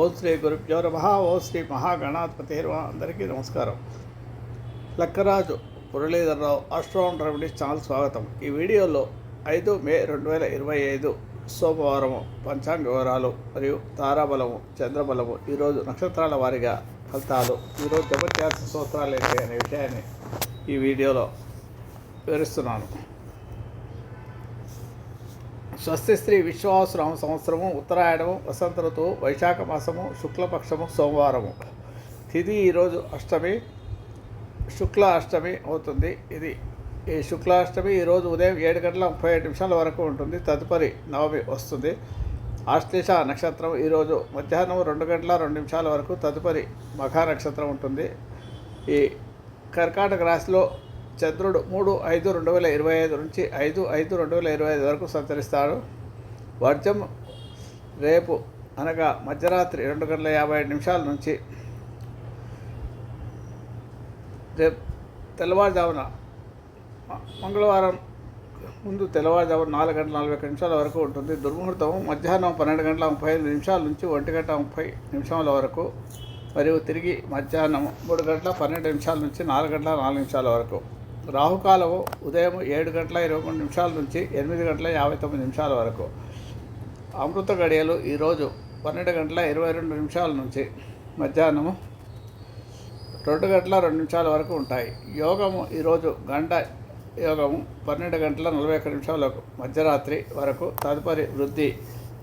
ఓం శ్రీ గురుభ్యో నమ ఓం శ్రీ మహాగణాధిపతి అందరికీ నమస్కారం. Lakkaraju Muralidhararao astro remedies channel స్వాగతం. ఈ వీడియోలో ఐదు మే రెండు వేల ఇరవై ఐదు సోమవారము పంచాంగ వివరాలు మరియు తారాబలము చంద్రబలము ఈరోజు నక్షత్రాల వారీగా ఫలితాలు ఈరోజు జబర్దస్త్ సూత్రాలు ఏంటి అనే విషయాన్ని ఈ వీడియోలో వివరిస్తున్నాను. స్వస్తిశ్రీ విశ్వాసరామ సంవత్సరము ఉత్తరాయణము వసంత ఋతువు వైశాఖ మాసము శుక్లపక్షము సోమవారము. తిథి ఈరోజు అష్టమి శుక్ల అష్టమి అవుతుంది. ఇది ఈ శుక్లాష్టమి ఈరోజు ఉదయం ఏడు గంటల ముప్పై ఏడు నిమిషాల వరకు ఉంటుంది. తదుపరి నవమి వస్తుంది. ఆశ్లేష నక్షత్రం ఈరోజు మధ్యాహ్నం రెండు గంటల రెండు నిమిషాల వరకు తదుపరి మఖా నక్షత్రం ఉంటుంది. ఈ కర్కాటక రాశిలో చంద్రుడు మూడు ఐదు రెండు వేల ఇరవై ఐదు నుంచి ఐదు ఐదు రెండు వేల ఇరవై ఐదు వరకు సంచరిస్తాడు. వర్జం రేపు అనగా మధ్యరాత్రి రెండు గంటల యాభై ఐదు నిమిషాల నుంచి రేపు తెల్లవారుజామున మంగళవారం ముందు తెల్లవారుజామున నాలుగు గంటల నలభై ఒక్క నిమిషాల వరకు ఉంటుంది. దుర్ముహూర్తం మధ్యాహ్నం పన్నెండు గంటల ముప్పై ఐదు నిమిషాల నుంచి ఒంటి గంట ముప్పై నిమిషాల వరకు మరియు తిరిగి మధ్యాహ్నం మూడు గంటల పన్నెండు నిమిషాల నుంచి నాలుగు గంటల నాలుగు నిమిషాల వరకు. రాహుకాలము ఉదయం ఏడు గంటల ఇరవై మూడు నిమిషాల నుంచి ఎనిమిది గంటల యాభై తొమ్మిది నిమిషాల వరకు. అమృత గడియలు ఈరోజు పన్నెండు గంటల ఇరవై రెండు నిమిషాల నుంచి మధ్యాహ్నము రెండు గంటల రెండు నిమిషాల వరకు ఉంటాయి. యోగము ఈరోజు గంట యోగము పన్నెండు గంటల నలభై ఒక్క నిమిషాలకు మధ్యరాత్రి వరకు. తదుపరి వృద్ధి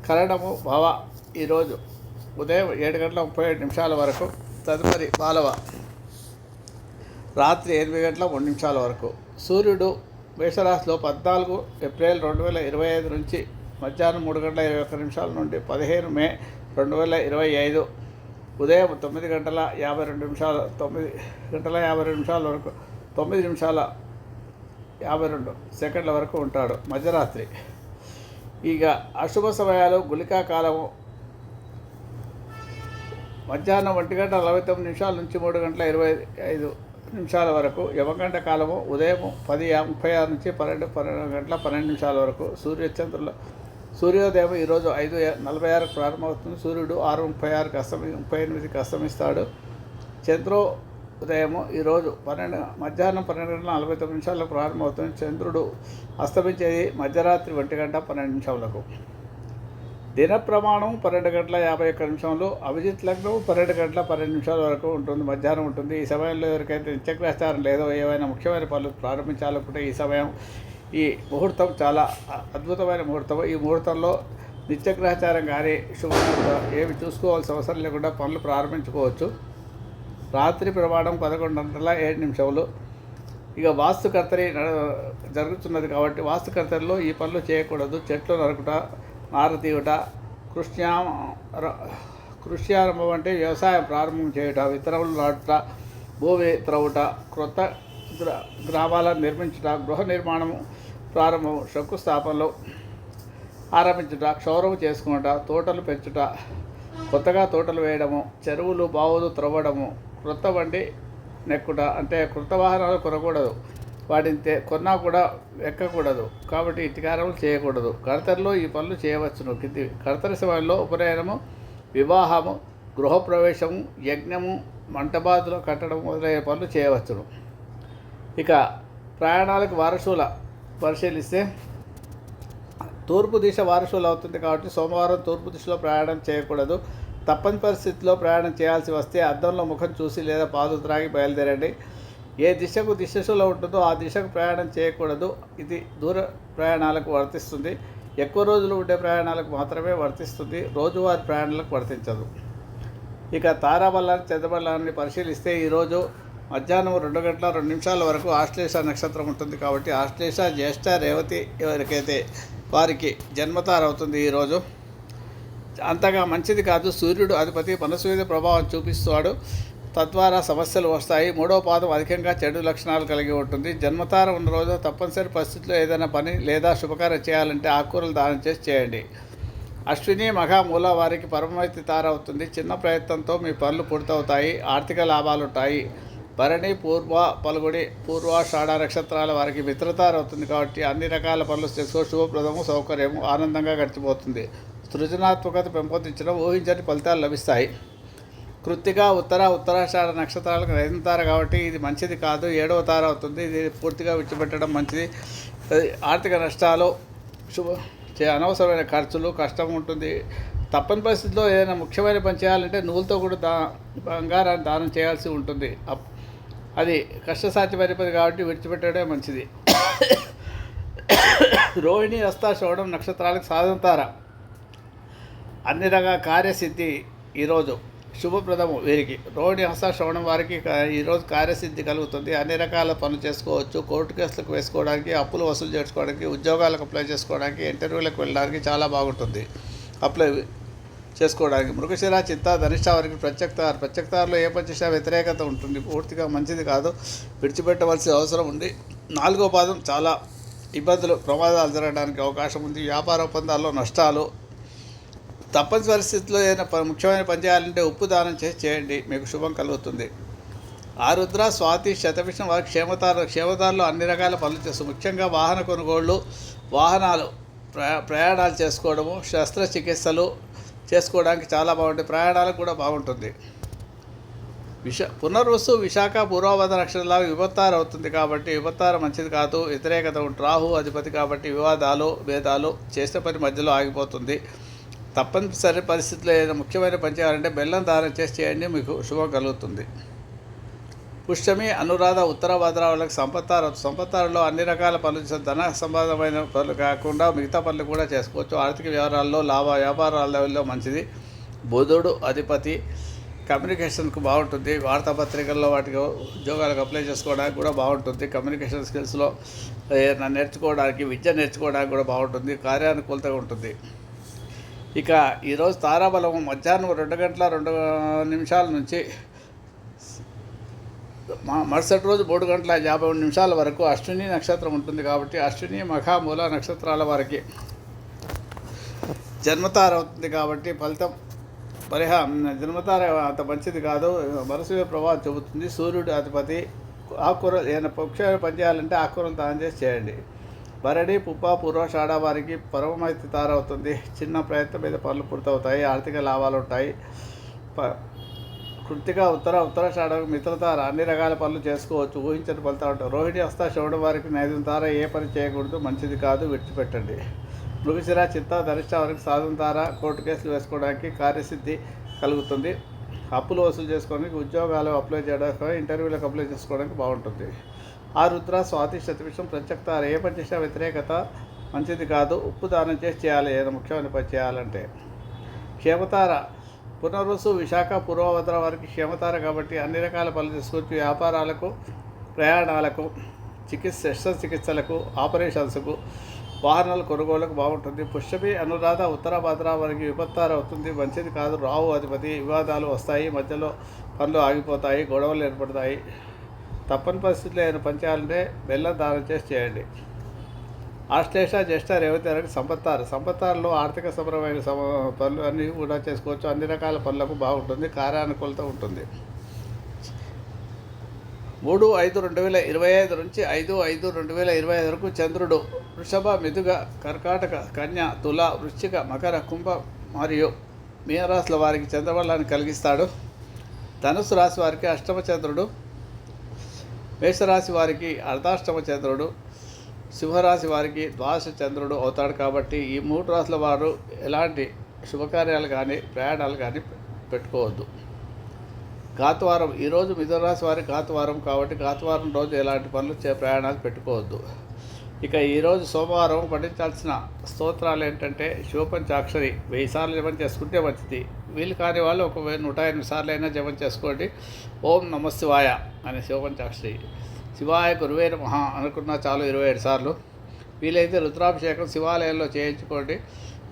కరణము భవ ఈరోజు ఉదయం ఏడు గంటల ముప్పై ఏడు నిమిషాల వరకు. తదుపరి బాలవ రాత్రి ఎనిమిది గంటల మూడు నిమిషాల వరకు. సూర్యుడు మేషరాశిలో పద్నాలుగు ఏప్రిల్ రెండు వేల ఇరవై ఐదు నుంచి మధ్యాహ్నం మూడు గంటల ఇరవై ఒక్క నిమిషాల నుండి పదిహేను మే రెండు వేల ఇరవై ఐదు. ఉదయం తొమ్మిది గంటల యాభై రెండు నిమిషాల తొమ్మిది గంటల యాభై రెండు నిమిషాల వరకు తొమ్మిది నిమిషాల యాభై రెండు సెకండ్ల వరకు ఉంటాడు మధ్యరాత్రి. ఇక అశుభ సమయాలు గుళికా కాలము. మధ్యాహ్నం ఒంటి గంట నలభై తొమ్మిది నిమిషాల నుంచి మూడు గంటల ఇరవై ఐదు నిమిషాల వరకు యమగంట కాలము ఉదయం పది ముప్పై ఆరు నుంచి పన్నెండు పన్నెండు గంటల పన్నెండు నిమిషాల వరకు. సూర్యచంద్రుల సూర్యోదయం ఈరోజు ఐదు నలభై ఆరుకు ప్రారంభమవుతుంది. సూర్యుడు ఆరు ముప్పై ఆరుకి అస్తమి ముప్పై ఎనిమిదికి అస్తమిస్తాడు. చంద్రో ఉదయము ఈరోజు పన్నెండు మధ్యాహ్నం పన్నెండు గంటల నలభై తొమ్మిది నిమిషాలకు ప్రారంభమవుతుంది. చంద్రుడు అస్తమించేది మధ్యరాత్రి ఒంటి గంట పన్నెండు నిమిషాలకు. దిన ప్రమాణం పన్నెండు గంటల యాభై ఒక్క నిమిషంలో అభిజిత్ లగ్నం పన్నెండు గంటల పన్నెండు నిమిషాల వరకు ఉంటుంది మధ్యాహ్నం ఉంటుంది. ఈ సమయంలో ఎవరికైతే నిత్యగ్రహచారం లేదో ఏవైనా ముఖ్యమైన పనులు ప్రారంభించాలనుకుంటే ఈ సమయం ఈ ముహూర్తం చాలా అద్భుతమైన ముహూర్తం ఈ ముహూర్తంలో నిత్యగ్రహచారం కానీ శుభముహూర్తం ఏమి చూసుకోవాల్సిన అవసరం లేకుండా పనులు ప్రారంభించుకోవచ్చు. రాత్రి ప్రమాణం పదకొండు గంటల ఏడు నిమిషములు. ఇక వాస్తుకర్తరి నడ- జరుగుతున్నది కాబట్టి వాస్తుకర్తరిలో ఈ పనులు చేయకూడదు. చెట్లు నరకుట నార తీయుట ర- కృష్యారంభం అంటే వ్యవసాయం ప్రారంభం చేయుట విత్తనములు నాటుట భూమి త్రవుట క్రొత్త గ్రామాలను నిర్మించుట గృహ నిర్మాణము ప్రారంభం శంకుస్థాపనలు ఆరంభించుట క్షౌరము చేసుకునుట తోటలు పెంచుట కొత్తగా తోటలు వేయడము చెరువులు బావులు త్రవ్వడము క్రొత్త బండి నెక్కుట అంటే క్రొత్త వాహనాలు కొనకూడదు. వాటిని కొన్నా కూడా ఎక్కకూడదు. కాబట్టి ఇటుకారములు చేయకూడదు. కర్తర్లో ఈ పనులు చేయవచ్చును. కింది కడతరి సమయంలో ఉపనయనము వివాహము గృహప్రవేశము యజ్ఞము మంటబాతులు కట్టడం మొదలైన పనులు చేయవచ్చును. ఇక ప్రయాణాలకు వారసుల పరిశీలిస్తే తూర్పు దిశ వారసులు అవుతుంది కాబట్టి సోమవారం తూర్పు దిశలో ప్రయాణం చేయకూడదు. తప్పని పరిస్థితిలో ప్రయాణం చేయాల్సి వస్తే అద్దంలో ముఖం చూసి లేదా పాదు త్రాగి బయలుదేరండి. ఏ దిశకు దిశలో ఉంటుందో ఆ దిశకు ప్రయాణం చేయకూడదు. ఇది దూర ప్రయాణాలకు వర్తిస్తుంది. ఎక్కువ రోజులు ఉండే ప్రయాణాలకు మాత్రమే వర్తిస్తుంది. రోజువారీ ప్రయాణాలకు వర్తించదు. ఇక తారాబల్లాన్ని చంద్రబల్లాన్ని పరిశీలిస్తే ఈరోజు మధ్యాహ్నం రెండు గంటల రెండు నిమిషాల వరకు ఆశ్లేష నక్షత్రం ఉంటుంది కాబట్టి ఆశ్లేష జ్యేష్ఠ రేవతి ఎవరికైతే వారికి జన్మతార అవుతుంది ఈరోజు అంతగా మంచిది కాదు. సూర్యుడు అధిపతి మనసు మీద ప్రభావం చూపిస్తాడు. తద్వారా సమస్యలు వస్తాయి. మూడో పాదం అధికంగా చెడు లక్షణాలు కలిగి ఉంటుంది. జన్మతార ఉన్న రోజు తప్పనిసరి పరిస్థితుల్లో ఏదైనా పని లేదా శుభకార్యం చేయాలంటే ఆకుకూరలు దానం చేసి చేయండి. అశ్విని మఘ మూల వారికి పరమవైతి తార అవుతుంది. చిన్న ప్రయత్నంతో మీ పనులు పూర్తవుతాయి. ఆర్థిక లాభాలు ఉంటాయి. భరణి పూర్వ పలుగుడి పూర్వాషాఢ నక్షత్రాల వారికి మిత్రతార అవుతుంది కాబట్టి అన్ని రకాల పనులు చేసుకో. శుభప్రదము సౌకర్యము ఆనందంగా గడిచిపోతుంది. సృజనాత్మకత పెంపొందించడం ఊహించని ఫలితాలు లభిస్తాయి. కృత్తిక ఉత్తర ఉత్తరాషాఢ నక్షత్రాలకు ఐదు తార కాబట్టి ఇది మంచిది కాదు. ఏడవ తార అవుతుంది. ఇది పూర్తిగా విడిచిపెట్టడం మంచిది. ఆర్థిక నష్టాలు శుభ అనవసరమైన ఖర్చులు కష్టం ఉంటుంది. తప్పని పరిస్థితిలో ఏదైనా ముఖ్యమైన పని చేయాలంటే నువ్వులతో కూడా దా బంగారాన్ని దానం చేయాల్సి ఉంటుంది. అప్- అది కష్టసాధ్యమైన కాబట్టి విడిచిపెట్టడమే మంచిది. రోహిణి హస్త శ్రవణం నక్షత్రాలకు సాధంతారా అన్ని రకాల కార్యసిద్ధి ఈరోజు. శుభప్రదము. వీరికి రోహిణి హస్త శ్రవణం వారికి ఈరోజు కార్యసిద్ధి కలుగుతుంది. అన్ని రకాల పనులు చేసుకోవచ్చు. కోర్టు కేసులకు వేసుకోవడానికి అప్పులు వసూలు చేసుకోవడానికి ఉద్యోగాలకు అప్లై చేసుకోవడానికి ఇంటర్వ్యూలకు వెళ్ళడానికి చాలా బాగుంటుంది. అప్లై చేసుకోవడానికి. మృగశిర చిత్త ధనిష్ట వారికి ప్రత్యక్తారు ప్రత్యక్తారులో ఏ పని చేసినా వ్యతిరేకత ఉంటుంది? పూర్తిగా మంచిది కాదు. విడిచిపెట్టవలసిన అవసరం ఉంది. నాలుగో పాదం చాలా ఇబ్బందులు ప్రమాదాలు జరగడానికి అవకాశం ఉంది. వ్యాపార ఒప్పందాల్లో నష్టాలు తప్పని పరిస్థితుల్లో ఏదైనా ముఖ్యమైన పని చేయాలంటే ఉప్పు దానం చేసి చేయండి మీకు శుభం కలుగుతుంది. ఆరుద్ర స్వాతి శతభిషం వారి క్షేమతారు క్షేమతారులో అన్ని రకాల పనులు చేస్తారు ముఖ్యంగా వాహన కొనుగోళ్ళు వాహనాలు ప్రయా ప్రయాణాలు చేసుకోవడము శస్త్రచికిత్సలు చేసుకోవడానికి చాలా బాగుంటుంది ప్రయాణాలకు కూడా బాగుంటుంది. విశ పునర్వసు విశాఖ పూర్వవద నక్షత్రాలు విభత్తారు అవుతుంది కాబట్టి విభత్తారు మంచిది కాదు. వ్యతిరేకత ఉంటుంది రాహు అధిపతి కాబట్టి వివాదాలు భేదాలు చేసిన పని మధ్యలో ఆగిపోతుంది. తప్పనిసరి పరిస్థితుల్లో ఏదైనా ముఖ్యమైన పని చేయాలంటే బెల్లం దానం చేసి చేయండి మీకు శుభం కలుగుతుంది. పుష్యమి అనురాధ ఉత్తర భద్ర వాళ్ళకి సంపత్తారు సంపత్తారులో అన్ని రకాల పనులు ధన సంబంధమైన పనులు కాకుండా మిగతా పనులు కూడా చేసుకోవచ్చు. ఆర్థిక వ్యవహారాల్లో లాభ వ్యాపారాలలో మంచిది. బుధుడు అధిపతి. కమ్యూనికేషన్కు బాగుంటుంది. వార్తాపత్రికల్లో వాటికి ఉద్యోగాలకు అప్లై చేసుకోవడానికి కూడా బాగుంటుంది. కమ్యూనికేషన్ స్కిల్స్లో ఏదైనా నేర్చుకోవడానికి విద్య నేర్చుకోవడానికి కూడా బాగుంటుంది. కార్యానుకూలత ఉంటుంది. ఇక ఈరోజు తారాబలం మధ్యాహ్నం రెండు గంటల రెండు నిమిషాల నుంచి మా- మరుసటి రోజు మూడు గంటల యాభై మూడు నిమిషాల వరకు అశ్విని నక్షత్రం ఉంటుంది కాబట్టి అశ్విని మఖ నక్షత్రాల వారికి జన్మతార అవుతుంది కాబట్టి ఫలితం పరిహా జన్మతార అంత మంచిది కాదు. మనసు ప్రభావం చెబుతుంది సూర్యుడు అధిపతి ఆకుకూర ఏదైనా పక్ష పని చేయాలంటే ఆకుకూరలు దానం చేసి చేయండి. భరణి పుప్ప పూర్వషాఢ వారికి పరమమైతి తారవుతుంది. చిన్న ప్రయత్నం మీద పనులు పూర్తవుతాయి ఆర్థిక లాభాలు ఉంటాయి ప కృతిక ఉత్తర ఉత్తరాషాఢ మిత్రతార అన్ని రకాల పనులు చేసుకోవచ్చు ఊహించని ఫలితాలు ఉంటాయి. రోహిణి హస్త శివుడు వారికి నైదం తార ఏ పని చేయకూడదు మంచిది కాదు విడిచిపెట్టండి. మృగశిర చిత్త ధరిష్ట వారికి సాధన తార కోర్టు కేసులు వేసుకోవడానికి కార్యసిద్ధి కలుగుతుంది. అప్పులు వసూలు చేసుకోవడానికి ఉద్యోగాలు అప్లై చేయడానికి ఇంటర్వ్యూలకు అప్లై చేసుకోవడానికి బాగుంటుంది. ఆ రుద్ర స్వాతి శతవిషం ప్రత్యక్తార ఏ చేసిన వ్యతిరేకత మంచిది కాదు. ఉప్పు దానం చేసి చేయాలి ఏదైనా ముఖ్యమైన పని చేయాలంటే. క్షేమతార. పునరుసు విశాఖ పూర్వభద్ర వారికి క్షేమతార కాబట్టి అన్ని రకాల పనులు చేసుకోవచ్చు వ్యాపారాలకు ప్రయాణాలకు చికిత్స శస్త్రచికిత్సలకు ఆపరేషన్స్కు వాహనాల కొనుగోలకు బాగుంటుంది. పుష్యమి అనురాధ ఉత్తర భద్ర వారికి విపత్తార అవుతుంది మంచిది కాదు. రావు అధిపతి వివాదాలు వస్తాయి. మధ్యలో పనులు ఆగిపోతాయి గొడవలు ఏర్పడతాయి. తప్పని పరిస్థితుల్లో ఏదైనా పంచాలంటే బెల్లం దానం చేసి చేయండి. ఆశ్లేష జ్యేష్ఠ రేవతి సంపత్తారు. సంపత్తారులో ఆర్థిక సమరమైన సమ పనులు అన్నీ కూడా చేసుకోవచ్చు. అన్ని రకాల పనులకు బాగుంటుంది. కార్యానుకూలత ఉంటుంది. మూడు ఐదు రెండు వేల ఇరవై ఐదు నుంచి ఐదు ఐదు రెండు వేల ఇరవై ఐదు వరకు చంద్రుడు వృషభ మిథుగ కర్కాటక కన్య తుల వృశ్చిక మకర కుంభ మరియు మీనరాశుల వారికి చంద్రబలాన్ని కలిగిస్తాడు. ధనుసు రాశి వారికి అష్టమ చంద్రుడు. మేషరాశి వారికి అర్ధాష్టమ చంద్రుడు సింహరాశి వారికి ద్వాదశ చంద్రుడు అవుతాడు కాబట్టి ఈ మూడు రాశుల వారు ఎలాంటి శుభకార్యాలు కానీ ప్రయాణాలు కానీ పెట్టుకోవద్దు. గాతవారం ఈరోజు మిథునరాశి వారి గాతవారం కాబట్టి గాతవారం రోజు ఎలాంటి పనులు చే ప్రయాణాలు పెట్టుకోవద్దు. ఇక ఈరోజు సోమవారం పఠించాల్సిన స్తోత్రాలు ఏంటంటే శివపంచాక్షరి వెయ్యి సార్లు జపం చేసుకుంటే మంచిది. వీలు కాని వాళ్ళు ఒక నూట ఎనిమిది సార్లు అయినా జపం చేసుకోండి. ఓం నమ శివాయ అనే శివపంచాక్షరి శివాయ గురువే మహా అనుకున్నా చాలు ఇరవై ఏడు సార్లు. వీలైతే రుద్రాభిషేకం శివాలయంలో చేయించుకోండి.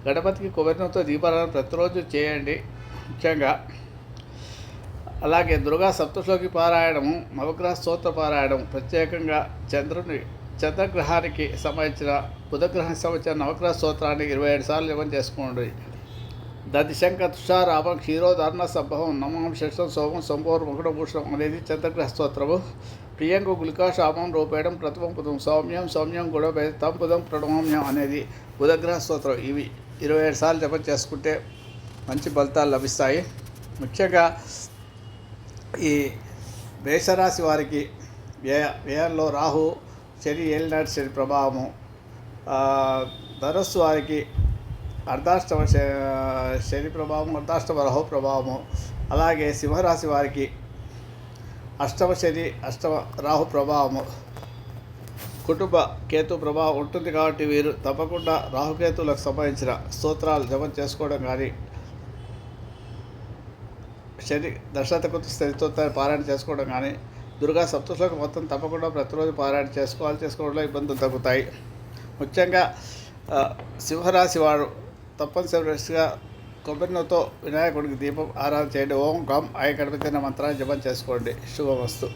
గణపతికి కొబ్బరినతో దీపారాధన ప్రతిరోజు చేయండి. ముఖ్యంగా అలాగే దుర్గా సప్తశ్లోకి పారాయణము నవగ్రహ స్తోత్ర పారాయణం ప్రత్యేకంగా చంద్రుని చంద్రగ్రహానికి సంబంధించిన బుధగ్రహం సంబంధించిన నవగ్రహ స్తోత్రాన్ని ఇరవై ఏడు సార్లు జపం చేసుకోండి. దదిశంక తుషారాభం క్షీరోధారణ సంభవం నమం శిష్టం సోమం సంభవం ముకుటభూషణం అనేది చంద్రగ్రహ స్తోత్రము. ప్రియంకు గులికాశామం రూపేయడం ప్రథమం పుదం సౌమ్యం సౌమ్యం గుణభేద తం పుదం ప్రణమామ్యం అనేది బుధగ్రహ స్తోత్రం. ఇవి ఇరవై ఏడు సార్లు జపం చేసుకుంటే మంచి ఫలితాలు లభిస్తాయి. ముఖ్యంగా ఈ మేషరాశి వారికి వ్యయ వ్యయంలో రాహు శని ఏలినాటి శని ప్రభావము. ధనస్సు వారికి అర్ధాష్టమ శ- శని ప్రభావం అర్ధాష్టమ రాహు ప్రభావము. అలాగే సింహరాశి వారికి అష్టమ శని అష్టమ రాహు ప్రభావము. కుటుంబ కేతు ప్రభావం ఉంటుంది కాబట్టి వీరు తప్పకుండా రాహుకేతులకు సంబంధించిన స్తోత్రాలు జపం చేసుకోవడం కానీ శని దశరథకు స్తోత్రాన్ని పారాయణ చేసుకోవడం కానీ దుర్గా సప్తశ్లోకి మొత్తం తప్పకుండా ప్రతిరోజు పారాయణ చేసుకోవాలి. చేసుకోవడంలో ఇబ్బందులు తగ్గుతాయి. ముఖ్యంగా సింహరాశి వారు తప్పనిసరిగా కొబ్బరినతో వినాయకుడికి దీపం ఆరాధన చేయండి. ఓం గం ఆయన గణపతి మంత్రాన్ని జపం చేసుకోండి. శుభమస్తు.